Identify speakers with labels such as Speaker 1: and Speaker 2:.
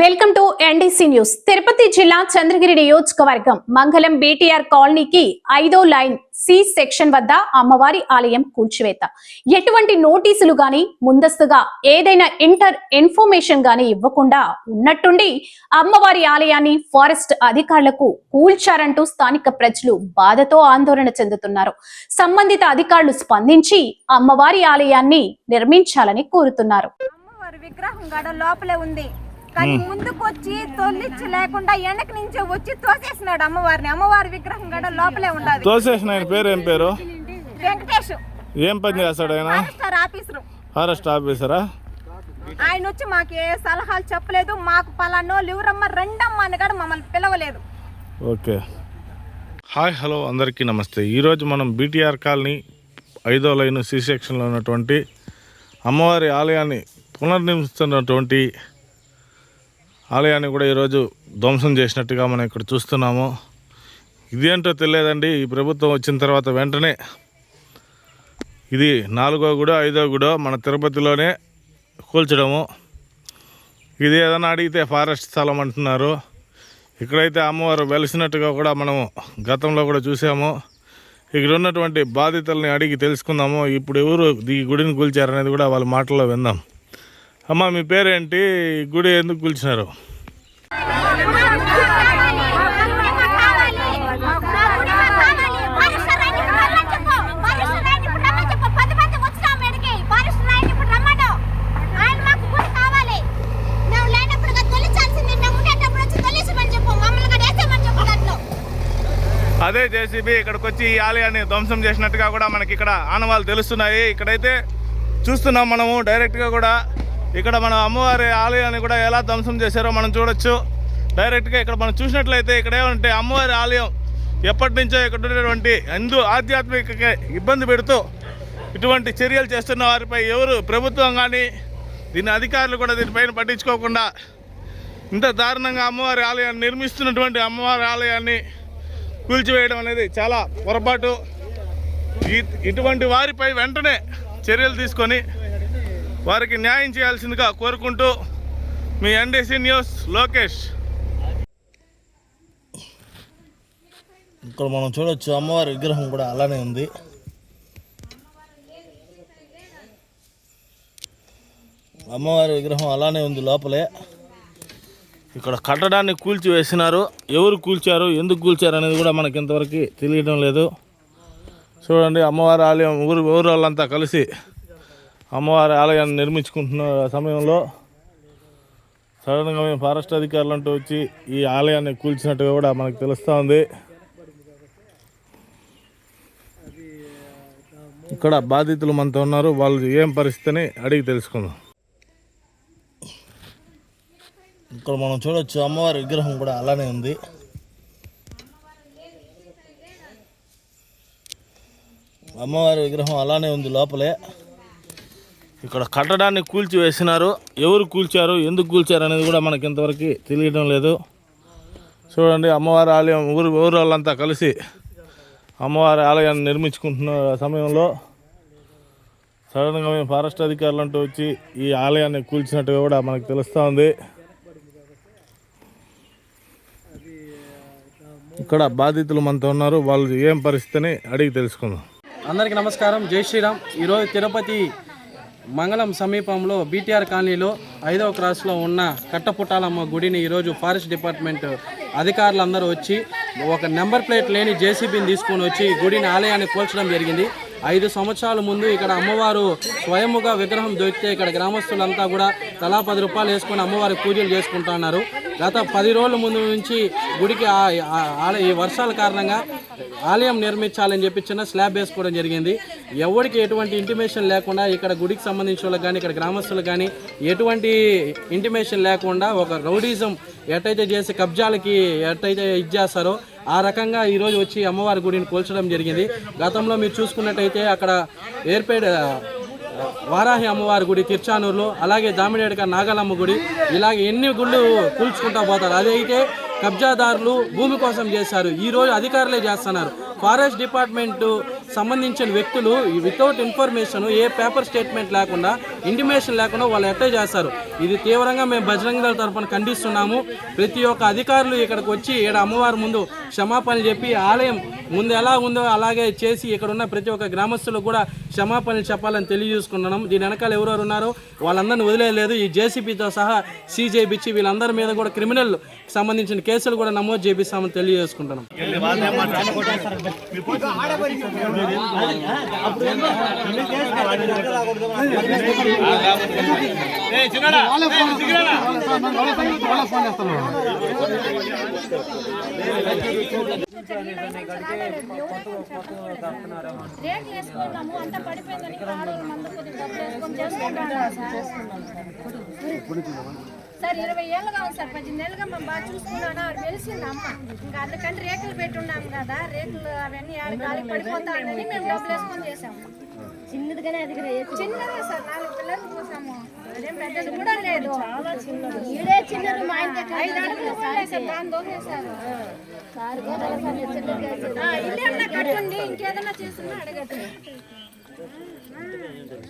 Speaker 1: Welcome to NDC news. Tirupati జిల్లా చంద్రగిరి నియోజకవర్గం మంగళం బీటీఆర్ కాలనీకి ఐదో లైన్ సి సెక్షన్ వద్ద అమ్మవారి ఆలయం కూల్చివేత. ఎటువంటి నోటీసులు గాని ముందస్తుగా ఏదైనా ఇంటర్ ఇన్ఫర్మేషన్ గాని ఇవ్వకుండా ఉన్నట్టుండి అమ్మవారి ఆలయాన్ని ఫారెస్ట్ అధికారులకు కూల్చారంటూ స్థానిక ప్రజలు బాధతో ఆందోళన చెందుతున్నారు. సంబంధిత అధికారులు స్పందించి అమ్మవారి ఆలయాన్ని నిర్మించాలని కోరుతున్నారు.
Speaker 2: అమ్మవారి విగ్రహం గడ లోపలే ఉంది. కానీ ముందుకు వచ్చి తొలిచ్చి లేకుండా వెనక నుంచి వచ్చి తోసేసినాడు అమ్మవారిని. అమ్మవారి విగ్రహం గడ లోపలే ఉండాలి
Speaker 3: తోసేసిన ఆయన పేరు ఏం పేరు?
Speaker 2: వెంకటేష్.
Speaker 3: ఏం పని చేస్తాడు ఆయన?
Speaker 2: Forester officer.
Speaker 3: ఫారెస్ట్ ఆఫీసరా?
Speaker 2: ఆయన వచ్చి మాకు ఏ సలహాలు చెప్పలేదు. మాకు పలానో లివరమ్మ రెండమ్మ అని కూడా మమ్మల్ని పిలవలేదు.
Speaker 3: ఓకే. హాయ్ హలో అందరికీ నమస్తే. ఈరోజు మనం బీటీఆర్ కాలనీ ఐదో లైన్ సి సెక్షన్లో ఉన్నటువంటి అమ్మవారి ఆలయాన్ని పునర్నిర్మిస్తున్నటువంటి ఆలయాన్ని కూడా ఈరోజు ధ్వంసం చేసినట్టుగా మనం ఇక్కడ చూస్తున్నాము. ఇదేంటో తెలియదండి. ఈ ప్రభుత్వం వచ్చిన తర్వాత వెంటనే ఇది నాలుగో గుడో ఐదో గుడో మన తిరుపతిలోనే కూల్చడము. ఇది ఏదైనా అడిగితే ఫారెస్ట్ స్థలం అంటున్నారు. ఇక్కడైతే అమ్మవారు వెలిసినట్టుగా కూడా మనము గతంలో కూడా చూసాము. ఇక్కడ ఉన్నటువంటి బాధితుల్ని అడిగి తెలుసుకుందాము. ఇప్పుడు ఎవరు ఈ గుడిని కూల్చారనేది కూడా వాళ్ళ మాటల్లో విందాం. అమ్మ మీ పేరేంటి? గుడి ఎందుకు కూల్చినారు అదే జేసీబీ ఇక్కడికి వచ్చి ఈ ఆలయాన్ని ధ్వంసం చేసినట్టుగా కూడా మనకి ఇక్కడ ఆనవాళ్ళు తెలుస్తున్నాయి. ఇక్కడైతే చూస్తున్నాం మనము డైరెక్ట్గా కూడా. ఇక్కడ మన అమ్మవారి ఆలయాన్ని కూడా ఎలా ధ్వంసం చేశారో మనం చూడొచ్చు. డైరెక్ట్గా ఇక్కడ మనం చూసినట్లయితే ఇక్కడ ఏమంటే అమ్మవారి ఆలయం ఎప్పటి నుంచో ఇక్కడ ఉండేటువంటి హిందూ ఆధ్యాత్మిక ఇబ్బంది పెడుతూ ఇటువంటి చర్యలు చేస్తున్న వారిపై ఎవరు ప్రభుత్వం కానీ దీని అధికారులు కూడా దీనిపైన పట్టించుకోకుండా ఇంత దారుణంగా అమ్మవారి ఆలయాన్ని నిర్మిస్తున్నటువంటి అమ్మవారి ఆలయాన్ని కూల్చివేయడం అనేది చాలా పొరపాటు. ఇటువంటి వారిపై వెంటనే చర్యలు తీసుకొని వారికి న్యాయం చేయాల్సిందిగా కోరుకుంటూ మీ ఎన్డీసీ న్యూస్ లోకేష్.
Speaker 4: ఇక్కడ మనం చూడొచ్చు అమ్మవారి విగ్రహం కూడా అలానే ఉంది. అమ్మవారి విగ్రహం అలానే ఉంది లోపలే. ఇక్కడ కట్టడాన్ని కూల్చి వేసినారు ఎవరు కూల్చారు ఎందుకు కూల్చారు అనేది కూడా మనకి ఇంతవరకు తెలియడం లేదు. చూడండి అమ్మవారి ఆలయం ఊరు ఊరు వాళ్ళంతా కలిసి అమ్మవారి ఆలయాన్ని నిర్మించుకుంటున్న సమయంలో సడన్గా మేము ఫారెస్ట్ అధికారులు అంటూ వచ్చి ఈ ఆలయాన్ని కూల్చినట్టుగా కూడా మనకు తెలుస్తూ ఉంది. ఇక్కడ బాధితులు మనతో ఉన్నారు. వాళ్ళు ఏం పరిస్థితిని అడిగి తెలుసుకుందాం. ఇక్కడ మనం చూడొచ్చు అమ్మవారి విగ్రహం కూడా అలానే ఉంది. అమ్మవారి విగ్రహం అలానే ఉంది లోపలే. ఇక్కడ కట్టడాన్ని కూల్చి వేసినారు ఎవరు కూల్చారు ఎందుకు కూల్చారు అనేది కూడా మనకి ఇంతవరకు తెలియడం లేదు. చూడండి అమ్మవారి ఆలయం ఊరు ఊరు వాళ్ళంతా కలిసి అమ్మవారి ఆలయాన్ని నిర్మించుకుంటున్న సమయంలో సడన్గా మేము ఫారెస్ట్ అధికారులు అంటూ వచ్చి ఈ ఆలయాన్ని కూల్చినట్టుగా కూడా మనకు తెలుస్తూ ఉంది. ఇక్కడ బాధితులు మనతో ఉన్నారు వాళ్ళు ఏం పరిస్థితిని అడిగి తెలుసుకుందాం.
Speaker 5: అందరికీ నమస్కారం. జై శ్రీరామ్. ఈరోజు తిరుపతి మంగళం సమీపంలో బీటీఆర్ కాలనీలో ఐదవ క్రాస్లో ఉన్న కట్టపుట్టాలమ్మ గుడిని ఈరోజు ఫారెస్ట్ డిపార్ట్మెంట్ అధికారులందరూ వచ్చి ఒక నెంబర్ ప్లేట్ లేని జేసీబీని తీసుకొని వచ్చి గుడిని ఆలయాన్ని కూల్చడం జరిగింది. ఐదు సంవత్సరాల ముందు ఇక్కడ అమ్మవారు స్వయముగా విగ్రహం దొరికితే ఇక్కడ గ్రామస్తులంతా కూడా తలా పది రూపాయలు వేసుకొని అమ్మవారి పూజలు చేసుకుంటున్నారు గత పది రోజుల ముందు నుంచి గుడికి ఈ వర్షాల కారణంగా ఆలయం నిర్మించాలని చెప్పి చిన్న స్లాబ్ వేసుకోవడం జరిగింది. ఎవరికి ఎటువంటి ఇంటిమేషన్ లేకుండా ఇక్కడ గుడికి సంబంధించిన వాళ్ళకి కానీ ఇక్కడ గ్రామస్తులకు కానీ ఎటువంటి ఇంటిమేషన్ లేకుండా ఒక రౌడీజం ఎట్టయితే చేసి కబ్జాలకి ఎట్టయితే ఇచ్చేస్తారో ఆ రకంగా ఈరోజు వచ్చి అమ్మవారి గుడిని కూల్చడం జరిగింది. గతంలో మీరు చూసుకున్నట్టయితే అక్కడ ఏర్పేట వారాహి అమ్మవారి గుడి తిర్చానూరులో అలాగే దామిడేడక నాగలమ్మ గుడి ఇలాగ ఎన్ని గుళ్ళు కూల్చుకుంటా పోతారు. అదైతే కబ్జాదారులు భూమి కోసం చేశారు. ఈ రోజు అధికారులే చేస్తున్నారు. ఫారెస్ట్ డిపార్ట్మెంట్ సంబంధించిన వ్యక్తులు వితౌట్ ఇన్ఫర్మేషన్ ఏ పేపర్ స్టేట్మెంట్ లేకుండా ఇంటిమేషన్ లేకుండా వాళ్ళు ఎట్టే చేస్తారు. ఇది తీవ్రంగా మేము బజరంగ దళ తరఫున ఖండిస్తున్నాము. ప్రతి ఒక్క అధికారులు ఇక్కడికి వచ్చి ఇక్కడ అమ్మవారి ముందు క్షమాపణలు చెప్పి ఆలయం ముందు ఎలా ఉందో అలాగే చేసి ఇక్కడ ఉన్న ప్రతి ఒక్క గ్రామస్తులకు కూడా క్షమాపణలు చెప్పాలని తెలియజేసుకుంటున్నాం. దీని వెనకాల ఎవరెవరు ఉన్నారో వాళ్ళందరిని వదిలేదు ఈ జేసీబీతో సహా సీజే బిచ్చి వీళ్ళందరి మీద కూడా క్రిమినల్ సంబంధించిన కేసులు కూడా నమోదు చేపిస్తామని తెలియజేసుకుంటున్నాం.
Speaker 2: రేట్లు వేసుకుంటాము అంత పడిపోయిందని ఆడవాళ్ళు మంద కొద్దిగా డబ్బులు వేసుకొని చేసుకుంటాం సార్ ఇరవై ఏళ్ళుగా ఉంది సార్ పద్దెనిమిది ఏళ్ళుగా మేము బాగా చూసుకున్నాను ఆవిడ వెలిసింది అమ్మ. ఇంకా అందుకని రేకులు పెట్టున్నాం కదా రేకులు అవన్నీ ఆడ గాలి పడిపోతాయని మేము డబ్బులు వేసుకొని చేసాము చిన్నదిగానే అది చిన్నదే సార్ నాలుగు పిల్లలు చూసాము అదేం పెద్దది కూడా లేదు. ఇదే చిన్నది. మా ఇంటి ఐదు అడుగులు సార్ కట్టుండి ఇంకేదైనా చేస్తున్నా అడగచ్చు